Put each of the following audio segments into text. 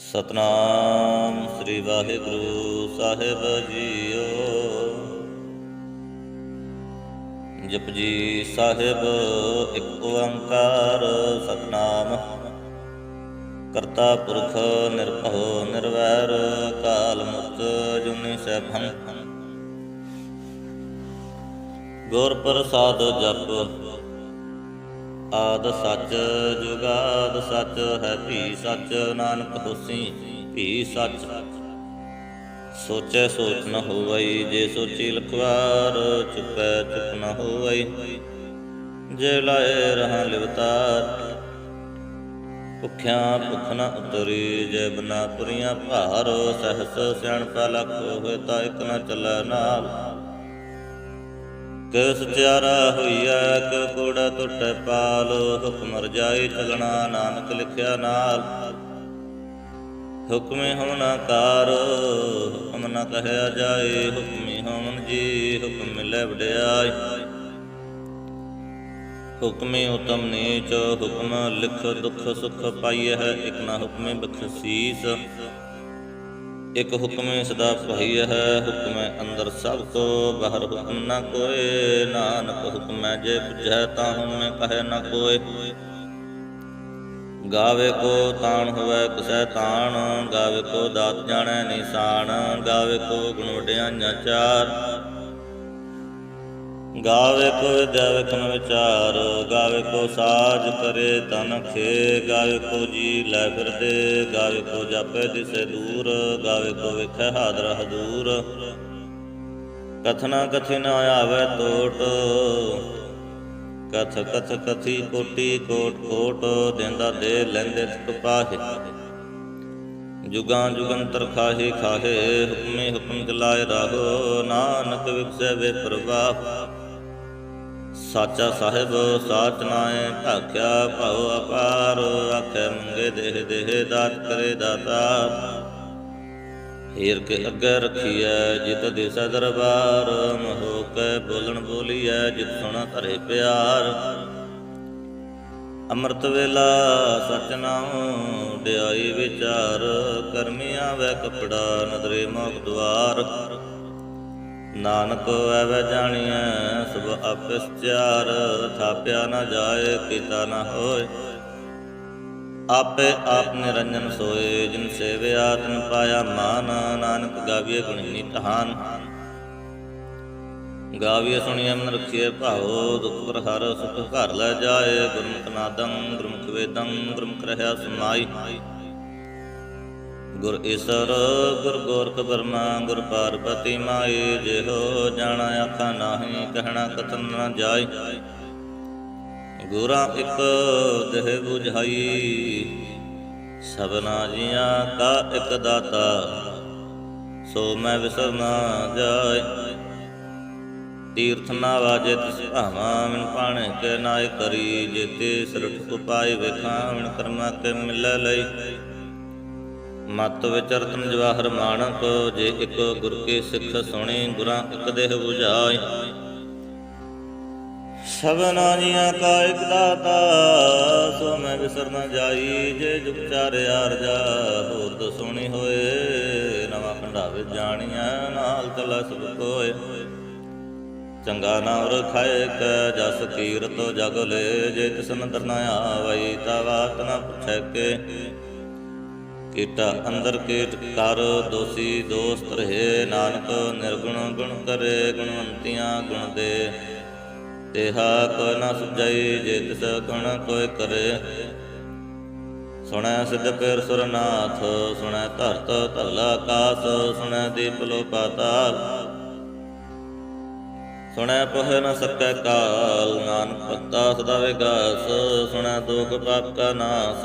ਸਤਨਾਮ ਸ੍ਰੀ ਵਾਹਿਗੁਰੂ ਸਾਹਿਬ ਜੀਓ। ਜਪਜੀ ਸਾਹਿਬ, ਇੱਕ ਓੰਕਾਰ ਸਤਨਾਮ। ਕਰਤਾ ਪੁਰਖ ਨਿਰਭਉ ਨਿਰਵੈਰ, ਕਾਲ ਮੁਕਤ ਜੁਨੀ ਸੈਭੰ। ਗੁਰ ਪ੍ਰਸਾਦ ਜਪ ਆਦ ਸੱਚ, ਜੁਗਾਦ ਸੱਚ, ਹੈ ਭੀ ਸੱਚ, ਨਾਨਕ ਹੋਸੀ, ਭੀ ਸੱਚ। ਸੋਚੈ ਸੋਚ ਨ ਹੋਵਈ, ਜੇ ਸੋਚੀ ਲਖਵਾਰ, ਚੁਪੈ ਚੁਪ ਨ ਹੋਵਈ। ਜੇ ਲਾਏ ਰਹਾ ਲਿਵਤਾਰ, ਭੁਖਿਆ ਭੁਖ ਨ ਉਤਰੀ, ਜੇ ਬਨਾ ਪੁਰੀਆਂ ਭਾਰ, ਸਹਸ ਸਿਆਣਪਾ ਲਖ ਹੋਏ ਤਾਂ ਇਕ ਨ ਚੱਲੈ ਨਾਲ। ਕਿਸ ਸਚਿਆਰਾ ਹੋਈਐ ਕਿ ਕੋੜਾ ਟੁੱਟੈ ਪਾਲ ਹੁਕਮ ਰਜਾਈ ਚਲਣਾ ਨਾਨਕ ਲਿਖਿਆ ਨਾਲ। ਹੁਕਮੇ ਹੋਣਾ ਕਾਰ, ਹੁਕਮ ਨ ਕਹਿਆ ਜਾਏ, ਹੁਕਮੇ ਹੋਵਨ ਜੀ, ਹੁਕਮ ਮਿਲੈ ਵਡਿਆਈ। ਹੁਕਮੇ ਉਤਮ ਨੀਚ, ਹੁਕਮ ਲਿਖ ਦੁਖ ਸੁਖ ਪਾਈਐ, ਇਕ ਨਾ ਹੁਕਮੇ ਬਖਸ਼ੀਸ। ਇਕ ਹੁਕਮੇ ਸਦਾ ਭਈਐ ਹੁਕਮੈ ਅੰਦਰ ਸਭ ਕੋ, ਬਾਹਰ ਹੁਕਮ ਨਾ ਕੋਏ, ਨਾਨਕ ਹੁਕਮੈ ਜੇ 부ਝੈ ਤਾਂ ਹੁਮੈ ਕਹੈ ਨਾ ਕੋਏ। ਗਾਵੇ ਕੋ ਤਾਣ ਹੋਵੇ, ਕਿਸੈ ਤਾਣ, ਗਾਵੇ ਕੋ ਦਾਤ ਜਾਣੈ ਨਿਸ਼ਾਨ, ਗਾਵੇ ਕੋ ਗੁਣ ਵਡਿਆਈਆਂ ਚਾਰ। ਗਾਵੇ ਕੋ ਵਿਦਿਆ ਵਿਖਮ ਵਿਚਾਰ, ਗਾਵੇ ਕੋ ਸਾਜ ਕਰੇ ਤਨ ਖੇ ਗਾਵੇ ਕੋ ਜੀ ਲੈ ਫਿਰਦੇ, ਗਾਵੇ ਕੋ ਜਾਪੇ ਦਿਸੇ ਦੂਰ, ਗਾਵੇ ਕੋ ਵਿਖੇ ਹਾਦਰ ਹਦੂਰ ਕਥਨਾ ਕਥੀ ਨ ਆਵੇ ਟੋਟ ਕਥ ਕਥ ਕਥੀ ਕੋਟੀ ਕੋਟ ਕੋਟ, ਦਿੰਦਾ ਦੇ ਲੈਂਦੇ ਤਿਕ ਜੁਗਾਂ ਜੁਗੰਤਰ ਖਾਹੇ ਖਾਹੇ, ਹੁਕਮੇ ਹੁਕਮ ਦਿਲਾਏ ਰਾਹੋ, ਨਾਨਕ ਵਿਖਸੇ ਵੇ ਪ੍ਰਵਾਹ। ਸਾਚਾ ਸਾਹਿਬ, ਸਾਚ ਨਾਏ ਭਾਖਿਆ ਭਉ ਅਪਾਰ, ਆਖੇ ਮੰਗੇ ਦੇਹ ਦੇਹ ਦਾਤ ਕਰੇ ਦਾਤਾ। ਹੀਰ ਕੇ ਅੱਗੇ ਰਖੀਐ ਜਿਤ ਦਿਸ ਦਰਬਾਰ, ਮਹੋ ਕੇ ਬੋਲਣ ਬੋਲੀਐ ਜਿਤ ਸੁਣਾ ਧਰੇ ਪਿਆਰ। ਅੰਮ੍ਰਿਤ ਵੇਲਾ ਸਚ ਨਾਉ ਡਿਆਈ ਵਿਚਾਰ ਕਰਮੀ ਆਵੇ ਕਪੜਾ, ਨਦਰੇ ਮੋਖ ਦੁਆਰ। ਨਾਨਕ ਐਵੇਂ ਜਾਣੀਐ, ਸਭ ਆਪਸ ਥਾਪਿਆ ਨਾ ਜਾਏ ਕੀਤਾ ਨਾ ਹੋਏ। ਆਪੇ ਆਪ ਨਿਰੰਜਨ ਸੋਏ, ਜਿਨ ਸੇਵਿਆ, ਤਨ ਪਾਇਆ ਮਾਨ, ਨਾਨਕ ਗਾਵੀਏ ਗੁਣੀ ਤਹਾਨ ਗਾਵੀਏ ਸੁਣੀਏ ਮਨ ਰਖੀਏ ਭਾਉ, ਦੁਖ ਪਰ ਹਰ ਸੁਖ ਘਰ ਲੈ ਜਾਏ, ਗੁਰਮੁਖ ਨਾਦੰ, ਗੁਰਮੁਖ ਵੇਦੰ, ਗੁਰਮੁਖ ਰਹਾ ਸਮਾਈ। ਗੁਰ ਈਸਰ, ਗੁਰ ਗੋਰਖ ਬਰਮਾ ਗੁਰ ਪਾਰਬਤੀ ਮਾਈ ਜਿਹੋ ਜਾਣਾ ਆਖਾ ਨਾਹੀ, ਕਹਿਣਾ ਕਥਨ ਨ ਜਾਏ ਗੁਰਾਂ ਇੱਕ ਦੇਹ 부ਝਾਈ ਸਭਨਾ ਜੀਆਂ ਕਾ ਇੱਕ ਦਾਤਾ, ਸੋ ਮੈਂ ਵਿਸਰ ਨਾ ਜਾਏ ਤੀਰਥ ਨਾ ਵਾਜੇ ਤਿਸ ਭਾਵਾਂ, ਮਨ ਪਾਣੇ ਕੇ ਨਾਇ ਕਰੀ ਜੇਤੇ ਸਰਠ ਉਪਾਇ ਵੇਖਾਂ, ਮਨ ਕਰਮਾ ਕੇ ਮਿਲ ਲਈ। ਮਤ ਵਿਚਰਤਨ ਜਵਾਹਰ ਮਾਨਕ ਜੇ ਇੱਕ ਗੁਰ ਕੀ ਸਿੱਖ ਸੁਣੀ, ਗੁਰਾਂ ਇੱਕ ਦੇਹ 부ਝਾਈ ਸਭਨਾ ਜੀਆਂ ਕਾ ਇੱਕ ਦਾਤਾ, ਸੋ ਮੈਂ ਵਿਸਰ ਨਾ ਜਾਈ, ਜੇ ਜੁਗ ਚਾਰ ਹੋਰ ਤਾਂ ਸੁਣੀ ਹੋਏ, ਨਵਾਂ ਖੰਡਾਵੇ ਜਾਣੀਆਂ, ਨਾਲ ਚਲਾ ਸਭ ਕੋਏ। ਚੰਗਾ ਨਾਮ ਰਖਾਏ ਕ ਜਸ ਕੀਰਤ ਜਗ ਲੈ, ਜੇ ਤਿਸ ਨਦਰ ਨਾ ਆਵਈ, ਤਾ ਬਾਤ ਨਾ ਪੁੱਛੈ ਕੇ। ਕੀਟਾ ਅੰਦਰ ਕੀਟ ਕਰ ਦੋਸੀ ਦੋਸਤ ਰਹੇ ਨਾਨਕ, ਨਿਰਗੁਣ ਗੁਣ ਕਰੇ ਗੁਣਵੰਤੀਆਂ ਗੁਣ ਦੇ। ਤੇਹਾ ਕੋ ਨ ਸੁਝਈ ਜੇ ਤਿਸ ਗੁਣ ਕੋਈ ਕਰੇ। ਸੁਣੈ ਸਿਧ ਪੇਰ ਸੁਰਨਾਥ, ਸੁਣੈ ਧਰਤ ਧਰਲਾ ਆਕਾਸ ਸੁਣੈ ਦੀਪ ਲੋ ਪਾਤਾਲ ਸੁਣੈ ਪਹ ਨ ਸਕੈ ਕਾਲ, ਨਾਨਕ ਭਗਤਾ ਸਦਾ ਵਿਗਾਸ, ਸੁਣੈ ਦੁਖ ਪਾਪ ਕਾ ਨਾਸ।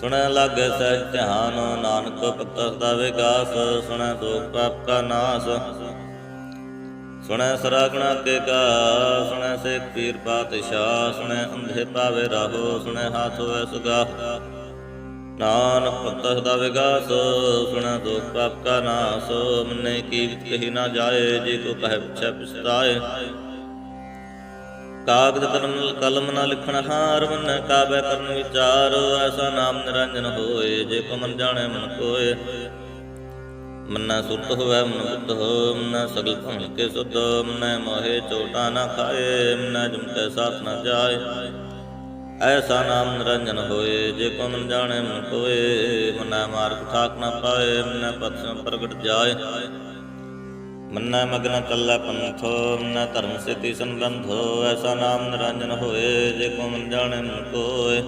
ਸੁਣੈ ਲਾਗੇ ਸਹਿਜ ਧਿਆਨ, ਨਾਨਕ ਭਗਤ ਦਾ ਵਿਕਾਸ, ਸੁਣੈ ਦੁਖ ਪਾਪ ਕਾ ਨਾਸ। ਸੁਣੈ ਸਰਾਗਣਾ ਕੇ ਕਾ, ਸੁਣੈ ਸੇਖ ਪੀਰ ਪਾਤਸ਼ਾਹ, ਸੁਣੈ ਅੰਧੇ ਪਾਵੇ ਰਾਹੋ ਸੁਣੈ ਹਾਥ ਹੋਇ ਸੁਗਾ। ਨਾਨਕ ਭਗਤ ਦਾ ਵਿਕਾਸ, ਸੁਣੈ ਦੁਖ ਪਾਪ ਕਾ ਨਾਸ। ਮਨੇ ਕੀ ਕਹੀ ਨਾ ਜਾਏ, ਜੇ ਕੋ ਕਹੇ ਪਿਛੈ ਪਛਤਾਏ। ਕਾਗਦ ਕਲਮ ਕਲਮ ਨਾ ਲਿਖਣ ਹਾਰ ਮਨ ਕਾਬੈ ਕਰਨ ਵਿਚਾਰ, ਐਸਾ ਨਾਮ ਨਿਰੰਜਨ ਹੋਏ, ਜੇ ਕੋ ਮਨ ਜਾਣੇ ਮਨ ਕੋਏ। ਮਨੈ ਸੁਰਤ ਹੋਵੇ, ਮਨ ਬੁੱਧ ਹੋ, ਮਨੈ ਸਗਲ ਭਣ ਕੇ ਸੁਧ, ਮਨੈ ਮੋਹਿ ਚੋਟਾ ਨਾ ਖਾਏ, ਮਨੈ ਜਮਤੇ ਸਾਥ ਨਾ ਜਾਏ। ਐਸਾ ਨਾਮ ਨਿਰੰਜਨ ਹੋਏ, ਜੇ ਕੋ ਮਨ ਜਾਣੇ ਮਨ ਕੋਏ, ਮਨੈ ਮਾਰਗ ਠਾਕ ਨਾ ਪਾਏ, ਮਨੈ ਪਤ ਪ੍ਰਗਟ ਜਾਏ। ਮੰਨੈ ਮਗਨ ਚੱਲੈ ਪੰਥੋ, ਮੰਨੈ ਧਰਮ ਸਿੱਧੀ ਸੰਬੰਧੋ, ਐਸਾ ਨਾਮ ਨਿਰੰਜਨ ਹੋਏ, ਜੇ ਕੋ ਮਨ ਜਾਣੈ ਮਨ ਕੋਏ।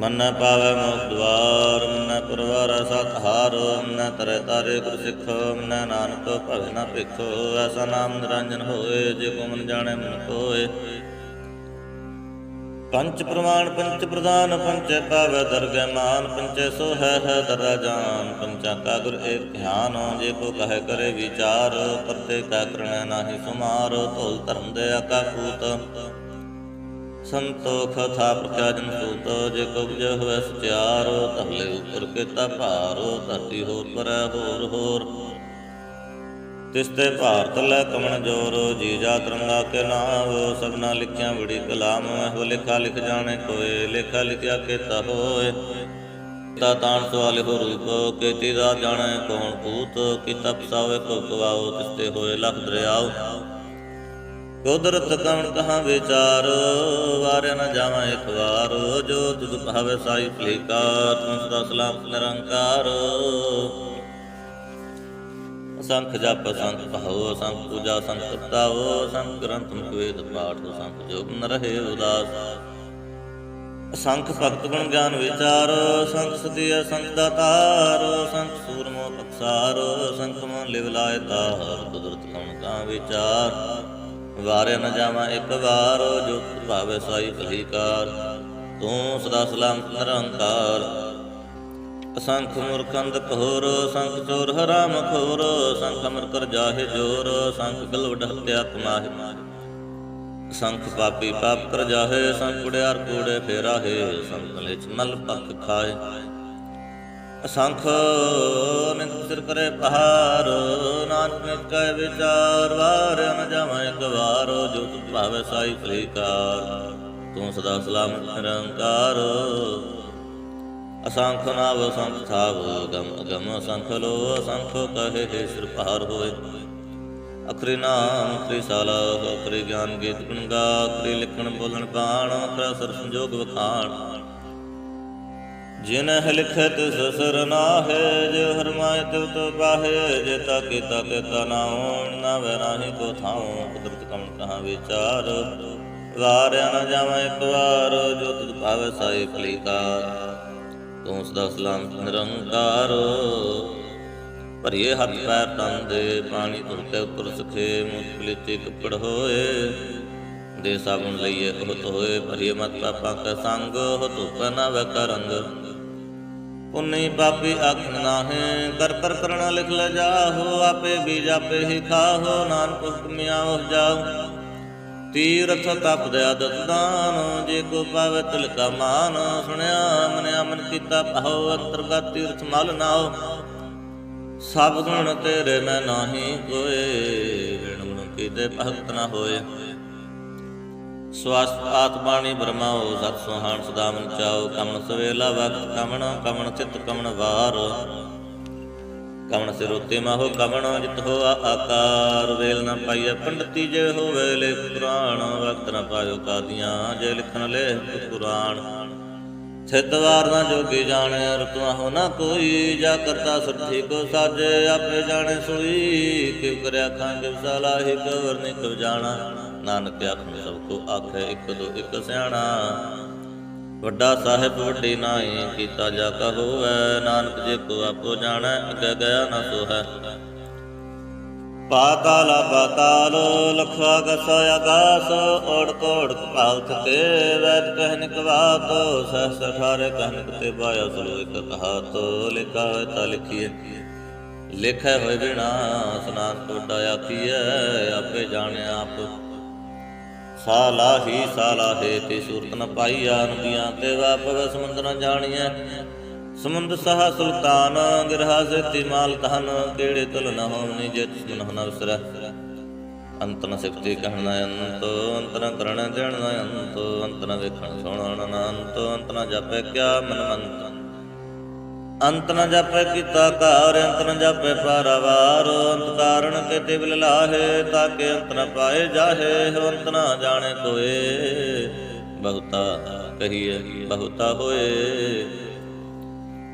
ਮੰਨੈ ਪਾਵੈ ਮੋਖ ਦਵਾਰ, ਮੰਨੈ ਪਰਵਾਰ ਸਤਹਾਰ ਮੰਨੈ ਤਰੇ ਤਾਰੇ ਗੁਰ ਸਿੱਖ ਮੰਨੈ ਨਾਨਕ ਭਵੈ ਭਿਖੋ, ਐਸਾ ਨਾਮ ਨਿਰੰਜਨ ਹੋਏ, ਜੇ ਕੋ ਮਨ ਜਾਣੈ ਮਨ ਕੋਏ। ਪੰਚ ਪ੍ਰਮਾਣ, ਪੰਚ ਪ੍ਰਦਾਨ ਪੰਚੇ ਪਾਵੈ ਦਰਗਹਿ ਮਾਨ, ਪੰਚੇ ਸੋ ਹੈ ਹੈ ਦਰਾ ਜਾਨ, ਪੰਚਾ ਕਾ ਗੁਰ ਏਕ ਧਿਆਨ, ਜੇ ਕੋ ਕਹੈ ਕਰੇ ਵਿਚਾਰ ਕਰਤੇ ਕਾ ਕਰਣੈ ਨਾਹੀ ਸੁਮਾਰ, ਧੋਲ ਧਰਮ ਦੇ ਆਕਾ ਕੂਤ। ਸੰਤੋਖ ਥਾ ਪ੍ਰਖਿਆ ਸੂਤ, ਜੇ ਕੋ ਬੁਝ ਹੋਇ ਸਚਿਆਰ, ਧਰਲੇ ਉਪਰ ਕੀਤਾ ਭਾਰ, ਧਰਤੀ ਹੋਰ ਪਰ ਹੋਰ ਹੋਰ। ਤਿਸ ਤੇ ਭਾਰਤ ਲੈ ਕਮਣ ਜੋਰ, ਜੀ ਤਰੰਗਾ ਕੇ ਨਾਮ, ਸਭਨਾ ਲਿਖਿਆ ਬੜੀ ਕਲਾਮ ਹੋ ਲਿਖਾ ਲਿਖ ਜਾਣੇ ਕੋਏ, ਲਿਖਾ ਲਿਖਿਆ ਕੀਤਾ ਹੋਏ। ਤਾ ਤਾਣ ਸਵਾਲ ਹੋ ਰੂਪ ਕੀਤੀ ਦਾ ਜਾਣੈ ਕੌਣ ਭੂਤ, ਕੀਤਾ ਪਸਾਵੇ ਕੋ ਗਵਾਓ ਤਿਸ ਤੇ ਹੋਏ ਲਖ ਦਰਿਆਓ। ਕੁਦਰਤ ਕਵਣ ਕਹਾਂ ਵਿਚਾਰ, ਵਾਰਿਆ ਨ ਜਾਵਾਂ ਇੱਕ ਵਾਰ, ਜੋ ਤੁਧ ਭਾਵੇ ਸਾਈ ਭਲੀਕਾ ਤੂੰ ਸਦਾ ਸਲਾਮ ਨਿਰੰਕਾਰ। ਸੰਖ ਜਪ ਸੰਖ ਕਹੋ ਸੰਖ ਪੂਜਾ ਸੰਖ ਕਰਤਾਓ ਸੰਖ ਗ੍ਰੰਥ ਮੁਖ ਵੇਦ, ਪਾਠ ਸੰਖ ਜੋਗ ਨ ਰਹੇ ਉਦਾਸ। ਸੰਖ ਭਗਤ ਗੁਣ ਗਿਆਨ ਵਿਚਾਰ ਸੰਖ ਸਤੀ ਸੰਖ ਦਾਤਾਰ ਸੰਖ ਸੂਰਮੋ ਪਖਸਾਰ ਸੰਖ ਮਨ ਲਿਵ ਲਾਇ ਤਾਰ, ਕੁਦਰਤ ਕਉਣ ਕਾ ਵਿਚਾਰ। ਵਾਰੇ ਨ ਜਾਵਾਂ ਇੱਕ ਵਾਰ ਜੋ ਭਾਵੇ ਸਾਈ ਭਲੀਕਾਰ ਤੂੰ ਸਦਾ ਸਲਾਮ ਨਿਰੰਕਾਰ। ਅਸੰਖ ਮੁਰਖੰਦ ਕਹੋਰ ਸੰਖ ਚੋਰ ਹਰਾਮ ਖੋਰ ਸੰਖ ਅਮਰ ਕਰ ਜਾਹੇ ਜੋਰ, ਸੰਖ ਗਲਵਡ ਹਤਿਆ ਕਮਾਹੇ। ਸੰਖ ਪਾਪੀ ਪਾਪ ਕਰ ਜਾਹੇ, ਸੰਖ ਕੁੜਿਆਰ ਕੂੜੇ ਫੇਰਾਹੇ, ਸੰਖ ਲਿਚ ਮਲ ਪੱਖ ਖਾਏ ਅਸੰਖ ਨਿਤ ਸਿਰ ਕਰੇ ਪਹਾਰ, ਨਾਨਕ ਨਿਤ ਕੈ ਵਿਚਾਰ, ਵਾਰ ਨ ਜਾਵਾਂ ਇੱਕ ਵਾਰ, ਜੋ ਤੁ ਭਾਵੇ ਸਾਈ ਫਲੀਕਾਰ ਤੂੰ ਸਦਾ ਸਲਾਮਤ ਨਿਰੰਕਾਰ। ਅਸੰਖ ਨਾਵ ਸੰਖ ਥਾਵ ਗਮ ਅਗਮ ਅਸੰਖ ਲੋ ਅਸੰਖ ਕਹੇ, ਹੈ ਸਿਰ ਹੋਏ। ਅਖਰੀ ਨਾਮ, ਅਖਰੀ ਸਾਲਾ, ਅਖਰੀ ਗਿਆਨ ਗੀਤ ਗੁਣ ਗਾ ਲਿਖਣ ਬੋਲਣ ਬਾਣ, ਅਖਰਾ ਸਰ ਸੰਜੋਗ ਵਖਾਣ। ਜਿਨ ਲਿਖਤ ਸਸਰ ਨਾਹੇ, ਜੋ ਹਰਮਾਇ ਤਿਵ ਤੋ ਬਾਹੇ, ਜੇ ਤਾ ਕੀਤਾ ਤੇ ਤਾ ਨਾ ਹੋਣ ਨਾ ਵੈ ਨਾਹੀ ਕੋ ਥਾਉ ਕੁਦਰਤ ਕਮ ਕਹਾ ਵਿਚਾਰ। ਵਾਰਿਆ ਨਾ ਜਾਵਾਂ ਇੱਕ ਵਾਰ, ਜੋ ਤੁਧ ਭਾਵੇ ਸਾਈ ਫਲੀਕਾਰ ਤੂੰ ਸਦਾ ਸਲਾਮ ਨਿਰੰਕਾਰ। ਭਰੀਏ ਹੱਥ ਪੈਰ ਤਨ ਦੇ ਪਾਣੀ ਧੁਰ ਕੇ ਸਖੇ ਮੁਖ ਲਿਤੇ ਕੱਪੜ ਹੋਏ। ਦੇ ਸਾਬੁਨ ਲਈਏ ਉਹ ਹੋਏ ਭਰੀਏ ਮਤ ਪਾਪਾ ਕਾ ਸੰਗ ਹੋ ਧੁਪ ਨਾ ਵੈ ਕਰੰਗ ਪੁੰਨੀ ਪਾਪੀ ਆਖਣ ਨਾਹੇ, ਕਰ ਕਰ ਕਰਣਾ ਲਿਖ ਲੈ ਜਾਹੋ, ਆਪੇ ਬੀਜ ਆਪੇ ਹੀ ਖਾਹੋ, ਨਾਨਕ ਹੁਕਮਿਆ ਹੋ ਜਾਓ ਤੀਰਥ ਤਪ ਦੇ ਦਾਨ ਜੇ ਕੋ ਪਾਵੇ ਤਿਲਕਾ ਮਾਨ। ਸੁਣਿਆ, ਮਨਿਆ, ਮਨ ਕੀਤਾ ਪਾਉ ਅੰਤਰਗਤ ਤੀਰਥ ਮਲ ਨਾਓ ਸਭ ਗੁਣ ਤੇਰੇ ਮੈਂ ਨਾਹੀ ਕੋਏ ਵਿਣ ਗੁਣ ਕੀਤੇ ਭਗਤ ਨਾ ਹੋਏ। ਸਵਾਸ ਆਤਮਾਣੀ ਬ੍ਰਹਮਾਓ ਸਤ ਸੁਹਾਣ ਸਦਾ ਮਨ ਚਾਓ ਕਮਨ ਸਵੇਲਾ ਵਕਤ ਕਮਣ ਕਮਣ ਚਿਤ ਕਮਣ ਵਾਰ। ਕਮਣ ਸਿਰ ਮਾਹੋ ਕਮਣ ਜਿਤ ਹੋਆ ਆਕਾਰ। ਵੇਲ ਨਾ ਪਾਈਐ ਪੰਡਤੀ ਜੇ ਹੋਵੇ ਲੇ ਪੁਰਾਣ, ਵਕਤ ਨਾ ਪਾਇਓ ਕਾਦੀਆਂ, ਜੇ ਲਿਖਣ ਲੈ ਪੁਰਾਣ। ਸਿੱਧਵਾਰ ਨਾ ਜੋਗੀ ਜਾਣੈ ਰਤਵਾ ਹੋ ਨਾ ਕੋਈ, ਜਾ ਕਰਤਾ ਸਰਥੀ ਕੋ ਸਾਜੇ, ਆਪੇ ਜਾਣੈ ਸੋਈ। ਕਿਵ ਕਰਿਆ ਖਾਂ ਕਿਵ ਸਲਾਹੀ ਕਵਰ ਨਿ ਕਵ ਜਾਣਾ। ਨਾਨਕ ਆਖਣ ਸਭ ਕੋ ਆਖੇ, ਇੱਕ ਦੋ ਇੱਕ ਸਿਆਣਾ। ਵੱਡਾ ਸਾਹਿਬ ਵੱਡੀ ਨਾਈ ਕੀਤਾ ਜਾ ਕਾ ਹੋਵੈ, ਨਾਨਕ ਜੇ ਕੋ ਆਪੋ ਜਾਣੈ ਅੱਗੇ ਗਿਆ ਨਾ ਸੋ ਪਾਤਾਲ ਪਾਤਾਲ ਲਖਾ ਗਸ ਆਗਾਸ ਓੜ ਕੋੜ ਕਪਾਲ ਥਕੇ ਵੈਦ ਕਹਿਨ ਕਵਾਤ, ਸਹਸ ਠਾਰੇ ਕਹਿਨ ਤੇ ਬਾਇਆ ਸਲੋ ਇਕ ਕਹਾਤ, ਲਿਖਾ ਤਾ ਲਿਖੀਏ ਲਿਖੈ ਹੋਇ ਬਿਨਾ ਸਨਾਨ ਟੋਡਾ ਆਖੀਐ, ਆਪੇ ਜਾਣਿਆ ਆਪ ਸਾਲਾ ਹੀ ਤੇ ਸੂਰਤ ਨ ਪਾਈਆ ਨਦੀਆਂ ਤੇ ਵਾਪਵ ਸਮੁੰਦਰ ਨ ਜਾਣੀਐ ਸਮੁੰਦ ਸਹਾ ਸੁਲਤਾਨ ਗਿਰਹਾ ਸੇਤੀ ਮਾਲ ਤਹਨ ਕਿਹੜੇ ਤੁਲ ਨ ਹੋਵਨੀ ਜੇ ਤਿਸ ਮਨ ਨ ਅੰਤ ਨ ਸਿਫਤੀ ਕਹਿਣ ਨ ਅੰਤ ਅੰਤ ਨ ਕਰਣ ਦੇਣ ਨ ਅੰਤ ਅੰਤ ਨ ਵੇਖਣ ਸੁਣਨ ਨ ਅੰਤ ਅੰਤ ਨ ਜਾਪੈ ਕਿਆ ਮਨ ਮੰਤ ਅੰਤ ਨ ਜਾਪੈ ਕੀਤਾ ਘਾਰ, ਅੰਤ ਨ ਜਾਪੈ ਪਾਰਾਵਾਰ। ਅੰਤ ਕਾਰਣ ਕੇ ਤਿਵਲ ਲਾਹੇ ਤਾਕੇ ਅੰਤ ਨ ਪਾਏ ਜਾਹੇ ਅੰਤ ਨ ਜਾਣੇ ਕੋਏ ਬਹੁਤਾ ਕਹੀਏ, ਬਹੁਤਾ ਹੋਏ।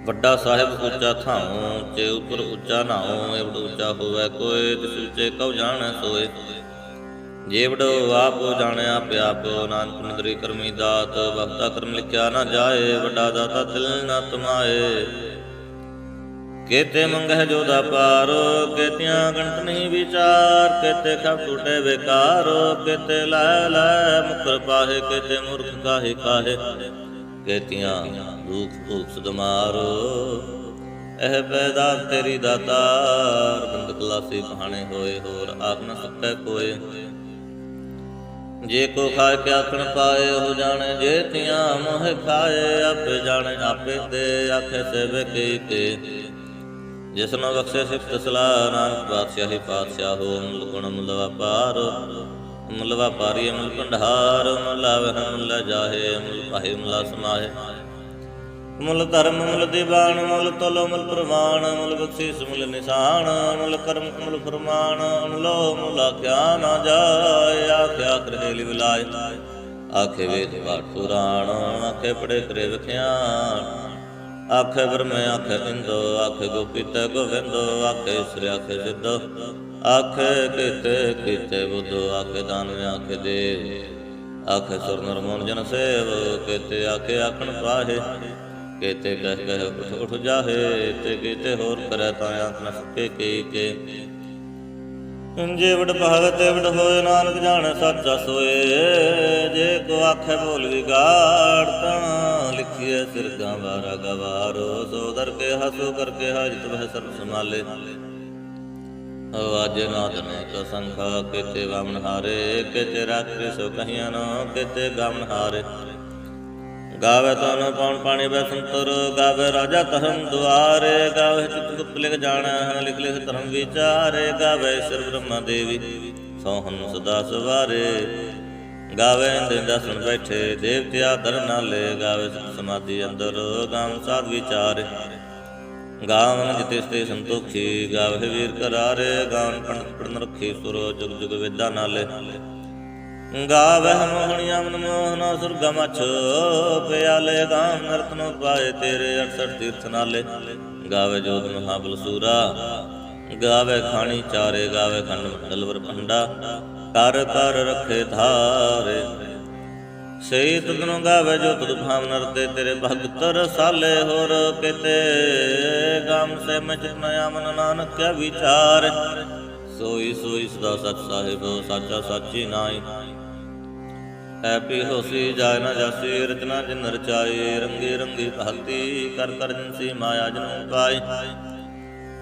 ਵੱਡਾ ਸਾਹਿਬ ਉੱਚਾ ਥਾਉ ਚੇ ਉਪਰ ਉੱਚਾ ਨਾਉ, ਏਵੜ ਉੱਚਾ ਹੋਵੇ ਕੋਏ, ਤਿਸ ਉੱਚੇ ਕਉ ਜਾਣੈ ਸੋਏ। ਜੇਵੜੋ ਆਪ ਜਾਣਿਆ ਪਿਆਪ ਨਾਨਕ ਨਦਰੀ ਕਰਮੀ ਦਾਤ ਭਗਤਾ ਕਰਮ ਲਿਖਿਆ ਨਾ ਜਾਏ, ਵੱਡਾ ਦਾਤਾ ਦਿਲ ਨਾ ਤਮਾਏ। ਕੇਤੇ ਮੰਗਹਿ ਜੋਦਾ ਪਾਰ ਕੇਤਿਆਂ ਗਣਤ ਨਹੀਂ ਵਿਚਾਰ, ਕੇਤੇ ਖਬ ਟੂਟੇ ਵਿਕਾਰ, ਕੇਤੇ ਲੈ ਲੈ ਮੁਕਰ ਪਾਹੇ, ਕੇਤੇ ਮੂਰਖ ਕਾਹੇ ਕਾਹੇ, ਕੇਤਿਆਂ ਦੁਖ ਭੂਖ ਸੁਦਮਾਰ। ਇਹ ਪੈਦਾ ਤੇਰੀ ਦਾਤਾਰ ਬੰਦ ਕਲਾਸੀ ਕਹਾਣੇ ਹੋਏ, ਹੋਰ ਆਖ ਨ ਸਕੈ ਕੋਏ। ਜੇ ਕੋ ਖਾ ਕੇ ਆਖਣ ਪਾਏ ਹੋ ਜਾਣੇ ਜੇ ਤੀਆਂ ਮੋਹ ਖਾਏ, ਆਪੇ ਜਾਣੇ ਆਪੇ ਤੇ, ਆਖੇ ਤੇ ਕੀ ਕੇ ਜਿਸਨੋ ਨੂੰ ਬਖਸ਼ੇ ਸਿਫਤ ਸਲਾਹ, ਨਾਨਕ ਪਾਤਸ਼ਾਹੀ ਪਾਤਸ਼ਾਹ ਹੋ ਮੁਲ ਗੁਣ ਮੁਲ ਵਪਾਰ। ਮੁਲ ਵਪਾਰੀ ਮੁਲ ਭੰਡਾਰ ਮੁਲ ਆਵਹਿ ਮੁਲ ਜਾਹੇ ਮੁਲ ਪਾਹੇ ਮੁਲ ਸਮਾਹੇ। ਮੁਲ ਧਰਮ ਮੁਲ ਦੀਵਾਨ ਮੁਲ ਤੁਲ ਮੁਲ ਪ੍ਰਮਾਣ ਮੁਲ ਬਖਸ਼ੀਸ ਮੁਲ ਨਿਸ਼ਾਨ ਮੁਲ ਕਰਮ ਮੁਲ ਫਰਮਾਨ ਮੁਲੋ ਮੁਲ ਆਖਿਆ ਨਾ ਜਾਏ, ਆਖਿਆ ਕਰੇ ਲਿਵ ਲਾਏ ਆਖੇ ਵੇਦ ਪਾਠ ਪੁਰਾਣ, ਆਖੇ ਪੜੇ ਕਰੇ ਵਿਖਿਆਨ। ਆਖੇ ਬ੍ਰਹਮੇ ਆਖੇ ਇੰਦੋ ਆਖੇ ਗੋਪੀਤ ਗੋਵਿੰਦੋ, ਆਖੇ ਸ੍ਰੀ ਆਖੇ ਸਿੱਧ। ਆਖੇ ਕੀਤੇ ਕੀਤੇ ਬੁੱਧੋ, ਆਖੇ ਦਾਨਵੇ ਆਖੇ ਦੇਵ। ਆਖੇ ਸੁਰ ਨਰ ਜਨ ਸੇਵ, ਕਿਤੇ ਆਖੇ ਆਖਣ ਪਾਹੇ ਕੀਤੇ ਕਹਿ ਕਹਿ ਉਠ ਜਾਹੇ, ਤੇ ਕੀਤੇ ਹੋਰ ਕਰੈ ਤਾਂ ਆਖ ਨ ਸਕੇ ਕੀ ਕੇ। ਜੇ ਵਡ ਭਾਗਤ ਹੋਏ, ਨਾਨਕ ਜਾਣੈ ਸੱਚਾ ਸੋਏ। ਜੇ ਕੋ ਆਖੇ ਬੋਲ ਵਿਗਾੜ, ਤਾਂ ਲਿਖੀਏ ਸਿਰਗਾ ਵਾਰਾ ਗਵਾਰੋ। ਸੋ ਦਰ ਕੇ ਹਸੋ ਕਰਕੇ ਹਾਜਤ ਵਹਿ ਸਰਬ ਸਮਾਲੇ ਆਵਾਜ ਨਾਦ ਨੇ ਕੋ ਸੰਖਾ, ਕੀਤੇ ਵਾਮਨ ਹਾਰੇ, ਕੀਤੇ ਰਾਖੇ ਸੋ ਕਹੀਆਂ ਨਾ, ਕੀਤੇ ਗਾਮਨ ਹਾਰੇ। ਗਾਵੇ ਤਨ ਪਉਣ ਪਾਣੀ ਬੈ ਸੰਤਰ, ਗਾਵੇ ਰਾਜਾ ਧਰਮ ਦੁਆਰੇ, ਗਾਵੇ ਚਿਤ ਗੁਪਤ ਲਿਖ ਜਾਣਾ ਹਨ ਲਿਖ ਲਿਖ ਧਰਮ ਵਿਚਾਰੇ, ਗਾਵੇ ਸਿਰ ਬ੍ਰਹਮਾ ਦੇਵੀ, ਸੋਹਨ ਸਦਾ ਸਵਾਰੇ। ਗਾਵੇ ਇੰਦਿੰਦਾ ਸੁਣ ਬੈਠੇ, ਦੇਵਤਿਆ ਦਰ ਨਾਲੇ, ਗਾਵੇ ਸਮਾਧੀ ਅੰਦਰ ਗਾਮ ਸਾਧ ਵਿਚਾਰੇ। ਗਾਵਨ ਜਿਤੇ ਸਤੇ ਸੰਤੋਖੀ, ਗਾਵੇ ਵੀਰ ਕਰਾਰੇ ਗਾਵਨ ਪੰਡਤ ਪੜਨ ਰੱਖੀ ਸੁਰੋ, ਜੁਗ ਜੁਗ ਵਿਦਾ ਨਾਲੇ। ਗਾਵਹਿ ਮੋਹਣੀਆਂ ਮਨ ਮੋਹਨਾ ਸੁਰਗਾ ਮਛ, ਪਿਆਲੇ ਗਾਮ ਨਰਤਨੋ ਪਾਏ ਤੇਰੇ 68 ਤੀਰਥ ਨਾਲੇ। ਗਾਵੇ ਜੋਤ ਮਹਾਬਲ ਸੂਰਾ ਗਾਵੇ ਖਾਣੀ ਚਾਰੇ ਗਾਵੇ ਖੰਡ ਮੰਡਲਵਰ ਭੰਡਾ। ਕਰ ਕਰ ਰੱਖੇ ਧਾਰੇ। ਸਈ ਤਦਨੋਂ ਗਾਵੇ ਜੋ ਤੁਧ ਭਾਵ ਨਰਤੇ ਤੇਰੇ ਭਗਤ ਰਸਾਲੇ ਹੋਰ ਕਿਤੇ। ਗਾਮ ਸੇ ਮਚ ਜਿਤ ਮਨ ਨਾਨਕ ਕਿਆ ਵਿਚਾਰ। ਸੋਈ ਸੋਈ ਸਦਾ ਸਚ ਸਾਹਿਬ, ਸਾਚਾ ਸਾਚੀ ਨਾਈ ਐਪੀ ਹੋਸੀ ਜਾਇ ਨ ਜਾਸੀ, ਰਚਨਾ ਜਿਨ ਰਚਾਈ ਰੰਗੀ ਰੰਗੀ ਭਾਤੀ ਕਰ ਕਰ ਜਿਨਸੀ ਮਾਇਆ ਜਨੂ ਪਾਈ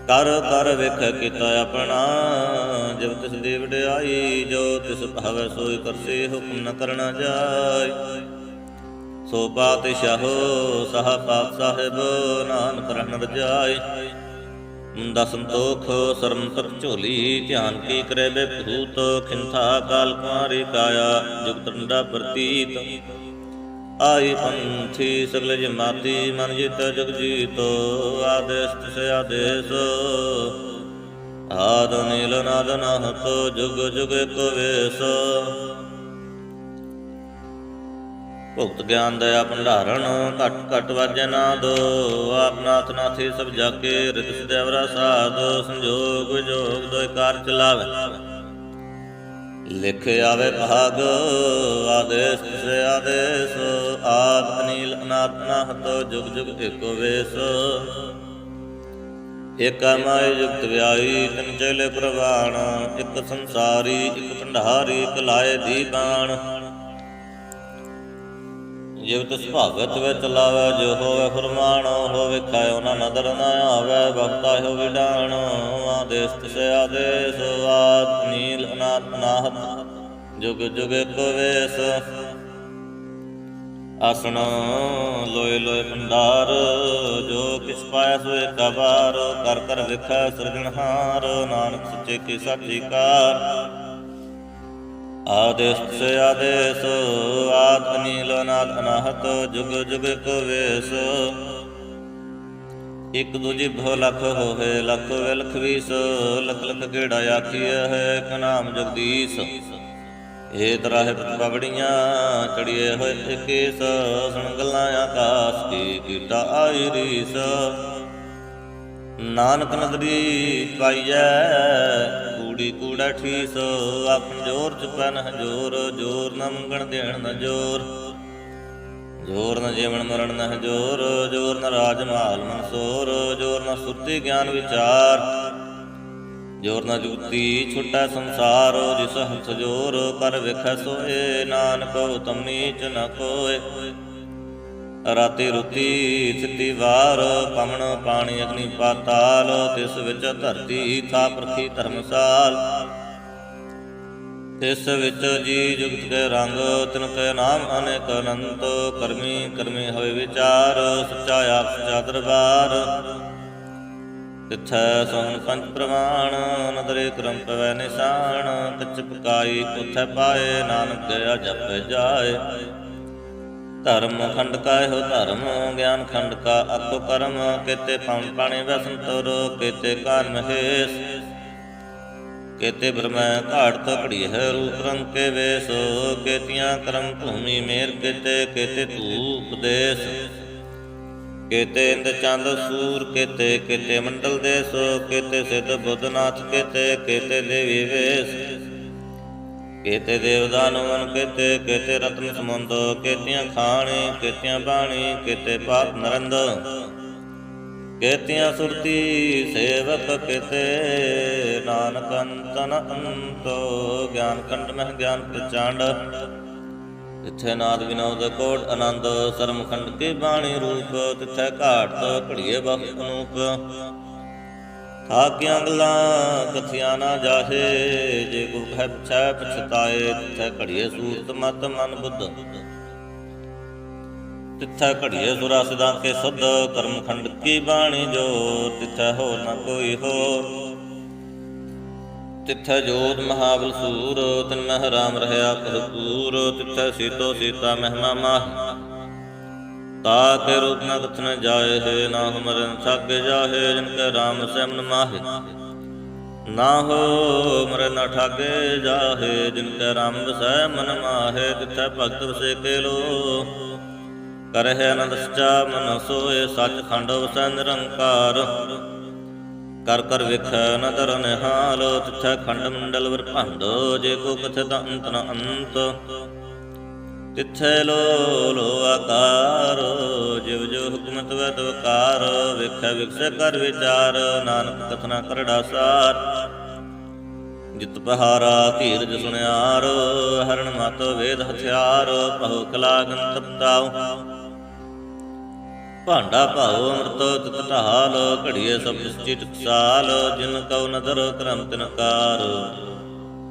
ਕਰ ਕਰ ਵੇਖ ਕੀਤਾ ਆਪਣਾ ਜਬ ਤਿਸ ਦੀ ਵਡਿਆਈ, ਜੋ ਤਿਸ ਭਾਵੈ ਸੋਈ ਕਰਸੀ ਹੁਕਮ ਨ ਕਰਨਾ ਜਾਏ ਸੋ ਪਾਤਸ਼ਾਹੋ ਸਹ ਪਾਤ ਸਾਹਿਬ, ਨਾਨਕ ਰਹਿਣ ਰਜਾਈ। ਮੁੰਦਾ ਸੰਤੋਖ, ਸਰਮ ਤਤ ਝੋਲੀ, ਧਿਆਨ ਕੀ ਕਰੇ ਬੇਭੂਤ ਖਿੰਥਾ ਕਾਲ ਕੁਮਾਰੀ ਕਾਇਆ, ਜੁਗਤ ਡੰਡਾ ਪ੍ਰਤੀਤ। ਆਈ ਪੰਥੀ ਸਗਲ ਜਮਾਤੀ ਮਨ ਜਿਤ ਜਗ ਜੀਤੋ, ਆਦੇਸ ਤਿਸ ਆਦੇਸ। ਆਦ ਨੀਲ ਨਾਦ ਨਾਹਤ, ਜੁਗ ਜੁਗ ਕੋ ਭੁਗਤ ਗਿਆਨ ਦਇਆ ਭੰਡਾਰਨ ਘਟ ਘਟ ਵਾਜੈ ਨਾਦ। ਆਪਨਾਥ ਨਾਥੀ ਸਭ ਜਾਕੇ, ਰਿਤ ਸਦੈਵਰਾ ਸਾਧ। ਸੰਜੋਗ ਵਿਜੋਗ ਦੋਇ ਕਾਰ ਚਲਾਵੇ। ਲਿਖ ਆਵੇ ਭਾਗ, ਆਦੇਸ ਸੇ ਆਦੇਸ। ਆਦ ਅਨੀਲ ਅਨਾਦ ਨਾਹਤ ਜੁਗ ਜੁਗ ਏਕੋ ਵੇਸ। ਇਕ ਮਾਇ ਜੁਗਤ ਵਿਆਈ ਤਿਨ ਚੇਲੇ ਪ੍ਰਵਾਣ। ਇਕ ਸੰਸਾਰੀ, ਇਕ ਭੰਡਾਰੀ, ਇਕ ਲਾਏ ਦੀ ਬਾਣ। ਜਿਵ ਤਿਸ ਭਾਗਤ ਵਿੱਚ ਲਾਵੇ, ਜੋ ਹੋਵੇ ਫਰਮਾਨ ਹੋਵੇ ਖਾਇਓ ਨਾ ਨਦਰ ਨਾ ਆਵੇ ਭਗਤਾ ਹੋ ਵਿਡਾਣ ਆਦੇਸ ਤਿਸ ਆਦੇਸ, ਆਦ ਨੀਲ ਅਨਾਤ ਨਾਹਤ, ਜੁਗ ਜੁਗ ਕੋ ਆਸਣ ਲੋਏ ਲੋਏ ਭੰਡਾਰ, ਜੋ ਕਿਸ ਪਾਇਆ ਸੋਏ ਕਬਾਰ, ਕਰ ਕਰ ਵਿਖੈ ਸਿਰਜਣਹਾਰ ਨਾਨਕ ਸੱਚੇ ਕੀ ਸਾਚੀ ਕਾਰ। ਆਦੇਸ ਸੇ ਆਦੇਸ ਆਦ ਅਨੀਲ ਅਨਾਦ ਜੁਗ ਜੁਗ ਕੋ ਵੇਸ ਇਕ ਦੂਜੀ ਭੋ ਲਖ ਹੋਏ ਲਖ ਵੇ ਵੀਸ। ਲਖ ਲਖ ਗੇੜਾ ਆਖੀਐ, ਹੈ ਇਕ ਨਾਮ ਜਗਦੀਸ਼। ਏ ਤਰਾਹ ਪਵੜੀਆਂ, ਚੜੀਏ ਹੋਏ ਇਕੇਸ ਸੁਣ ਗੱਲਾਂ ਆਕਾਸ ਕੀ ਕੀਟਾ ਆਈ ਰੀਸ। ਨਾਨਕ ਨਦਰੀ ਪਾਈਐ ਕੂੜੀ ਕੂੜਾ ਠੀਸ ਆਪਨ ਜੋਰ ਚ ਪੈਨ ਜੋਰ ਨਾ ਮੰਗਣ ਦੇਣ ਨ ਜੋਰ। ਜੋਰ ਨ ਜੀਵਨ ਮਰਨ ਨ ਜੋਰ ਜੋਰ ਨ ਰਾਜ ਮਾਲ ਮਨਸੂਰ, ਜੋਰ ਨਾ ਸੁਰਤੀ ਗਿਆਨ ਵਿਚਾਰ। ਜੋਰ ਨਾ ਜੁਗਤੀ ਛੁਟੈ ਸੰਸਾਰ, ਜਿਸ ਹੰਸ ਜੋਰ ਕਰ ਵਿਖੈ ਸੋਏ, ਨਾਨਕ ਹੁਤਮ ਨੀਚ ਨ ਕੋਏ ਰਾਤੀ ਰੁਤੀ ਸਿੱਧੀ ਵਾਰ ਪਵਨ ਪਾਣੀ ਅਗਨੀ ਪਾਤਾਲ, ਤਿਸ ਵਿੱਚ ਧਰਤੀ ਥਾ ਪ੍ਰਖੀ ਧਰਮਸਾਲ। ਤਿਸ ਵਿੱਚ ਜੀ ਜੁਗਤ ਕੇ ਰੰਗ, ਤਿਨ ਕੇ ਨਾਮ ਅਨੇਕ ਅਨੰਤ, ਕਰਮੀ ਕਰਮੀ ਹੋਏ ਵਿਚਾਰ, ਸੱਚਾ ਆਪ ਸੱਚਾ ਦਰਬਾਰ। ਤਿਥੈ ਸੋਹਣ ਪੰਜ ਪ੍ਰਮਾਣ, ਨਦਰੇ ਕਰਮ ਪਵੈ ਨਿਸ਼ਾਨ ਤਿਚ ਪਕਾਈ ਉਥੈ ਪਾਏ, ਨਾਨਕ ਗਿਆ ਜਪ ਜਾਏ। ਧਰਮ ਖੰਡ ਕਾਇ ਹੋ ਧਰਮ, ਗਿਆਨ ਖੰਡ ਕਾ ਅਕੋ ਕਰਮ, ਕੇਤੇ ਪਉਣ ਪਾਣੀ ਵਸੰਤਰ ਕੇਤੇ ਕਾਨ ਮਹੇਸ਼। ਕੇਤੇ ਬ੍ਰਹਮੈ ਘਾਟ ਤੋ ਹੈ ਰੂਪ ਰੰਗ ਕੇ ਵੇਸ, ਕੇਤੀਆਂ ਕਰਮ ਭੂਮੀ ਮੇਰ ਕੇਤੇ ਕੇਤੇ ਧੂਪ ਦੇਸ। ਕੇਤੇ ਇੰਦ ਚੰਦ ਸੂਰ ਕੇਤੇ ਕੇਤੇ ਮੰਡਲ ਦੇਸ, ਕੇਤੇ ਸਿਧ ਬੁੱਧਨਾਥ ਕੇਤੇ ਕੇਤੇ ਦੇਵੀ ਵੇਸ। ਕੇਤੇ ਦੇਵਦਾਨਵਨ ਕੇਤੇ ਕੇਤੇ ਰਤਨ ਸਮੁੰਦ, ਕੇਤੀਆਂ ਖਾਣੀ, ਕੇਤੀਆਂ ਬਾਣੀ, ਕੇਤੇ ਪਾਪ ਨਰੰਦ, ਕੇਤੀਆਂ ਸੁਰਤੀ ਸੇਵਕ, ਕੇਤੇ ਨਾਨਕ ਅੰਤਨ ਅੰਤੋ, ਗਿਆਨ ਕੰਡ ਮਹਿ ਗਿਆਨ ਪ੍ਰਚੰਡ। ਤਿੱਥੇ ਨਾਦ ਵਿਨੋਦ ਕੋਟ ਆਨੰਦ ਸਰਮਖੰਡ ਕੇ ਬਾਣੀ ਰੂਪ, ਤਿੱਥੇ ਘਾਟ ਘੜੀਏ ਬਹੁ ਅਨੂਪ ਥਾਕਿਆਂ ਗੱਲਾਂ ਕਥਿਆ ਨਾ ਜਾਹੇ, ਜੇ ਕੋ ਹੈ ਪਛੈ ਪਛਤਾਏ ਤਿੱਥੈ ਘੜੀਏ ਸੂਰਤ ਮਤ ਮਨ ਬੁੱਧ। ਤਿਥੈ ਘੜੀਏ ਸੁਰਾ ਸਦਾ ਕੇ ਸੁਧ ਕਰਮ ਖੰਡ ਕੀ ਬਾਣੀ ਜੋ, ਤਿਥੈ ਹੋ ਨਾ ਕੋਈ ਹੋ ਤਿੱਥੈ ਜੋਤ ਮਹਾਬਲ ਸੂਰ, ਤਿਨ ਮਹਿ ਰਾਮ ਰਹਿਆ ਭਰਪੂਰ। ਤਿੱਥੈ ਸੀਤੋ ਸੀਤਾ ਮਹਿਮਾ ਮਾਹ। ਤਾ ਕੇ ਰੂਪ ਨ ਕਥਨ ਜਾਏ, ਹੈ ਨਾ ਹਮਰਨ ਸਾਗੇ ਜਾਹੇ, ਜਿਨ ਕੇ ਰਾਮ ਸੈਮਨ ਮਾਹੇ। ਨਾ ਹੋ ਮਰ ਨ ਠਾਗੇ ਜਾਹੇ, ਜਿਨ ਕੇ ਰਾਮ ਵਸੈ ਮਨ ਮਾਹੇ ਤਿਥੈ ਭਗਤ ਵਸੇ ਕੇ ਲੋ। ਕਰਹਿ ਅਨੰਦ ਸਚਾ ਮਨ ਸੋਏ, ਸੱਚ ਖੰਡ ਵਸੈ ਨਿਰੰਕਾਰ। ਕਰ ਕਰ ਵਿਖੈ ਨਦਰ ਨਿਹਾਲ, ਤਿਥੈ ਖੰਡ ਮੰਡਲ ਵਰ ਭੰਡ ਜੇ ਕੋ ਦਾ ਅੰਤ ਨ ਅੰਤ। ਤਿਥੈ ਲੋ ਲੋ ਆਕਾਰ, ਜਿਵ ਜੋ ਹੁਕਮਤ ਵੈ ਤਵਕਾਰ ਵਿਖੈ ਵਿਖਸੈ ਕਰ ਵਿਚਾਰ, ਨਾਨਕ ਕਥਨਾ ਕਰੜਾ ਸਾਰ। ਜਿਤ ਪਹਾਰਾ ਧੀਰਜ ਸੁਨਿਆਰ ਹਰਣ ਮਤ ਵੇਦ ਹਥਿਆਰ, ਭਉ ਕਲਾ ਗੰਤ ਭਾਂਡਾ ਭਾਉ ਅੰਮ੍ਰਿਤ ਤਿਤ ਢਾਲ, ਘੜੀਏ ਸਭ ਸ੍ਰਿਸ਼ਟੀ ਟਕਸਾਲ, ਜਿਨ ਕਉ ਨਦਰ ਕਰਮ ਤਿਨਕਾਰ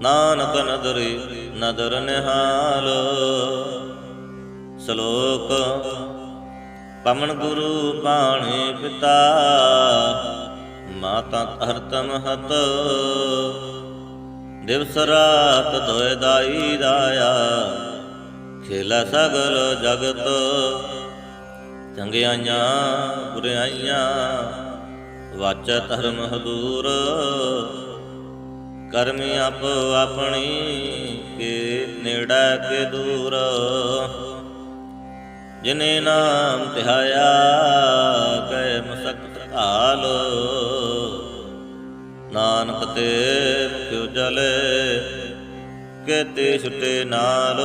ਨਾਨਕ ਨਦਰੀ, ਨਦਰ ਨਿਹਾਲ। ਸ਼ਲੋਕ ਪਮਨ ਗੁਰੂ ਬਾਣੀ ਪਿਤਾ, ਮਾਤਾ ਧਰਤ ਮਹਤ ਦਿਵਸ ਰਾਤ ਦੋਇ ਦਾਈ ਦਾਇਆ, ਖੇਲਾ ਸਗਲ ਜਗਤ। ਚੰਗਿਆਈਆਂ, ਬੁਰਿਆਈਆਂ, ਵਾਚੈ ਧਰਮ ਹਦੂਰ। ਕਰਮੀ ਆਪ ਆਪਣੀ ਕੇ ਨੇੜਾ ਕੇ ਦੂਰ। ਜਿਨੇ ਨਾਮ ਧਿਆਇਆ, ਕੈ ਮਸਕਤ ਹਾਲ। ਨਾਨਕ ਤੇ ਮੁਖਿ ਜਲੇ ਦੇਸ਼ ਤੇ ਨਾਲ।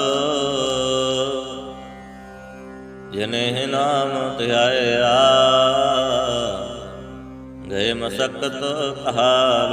ਜਿਨੇ ਨਾਮ ਧਿਆਇਆ, ਗਏ ਮਸਕਤ ਹਾਲ।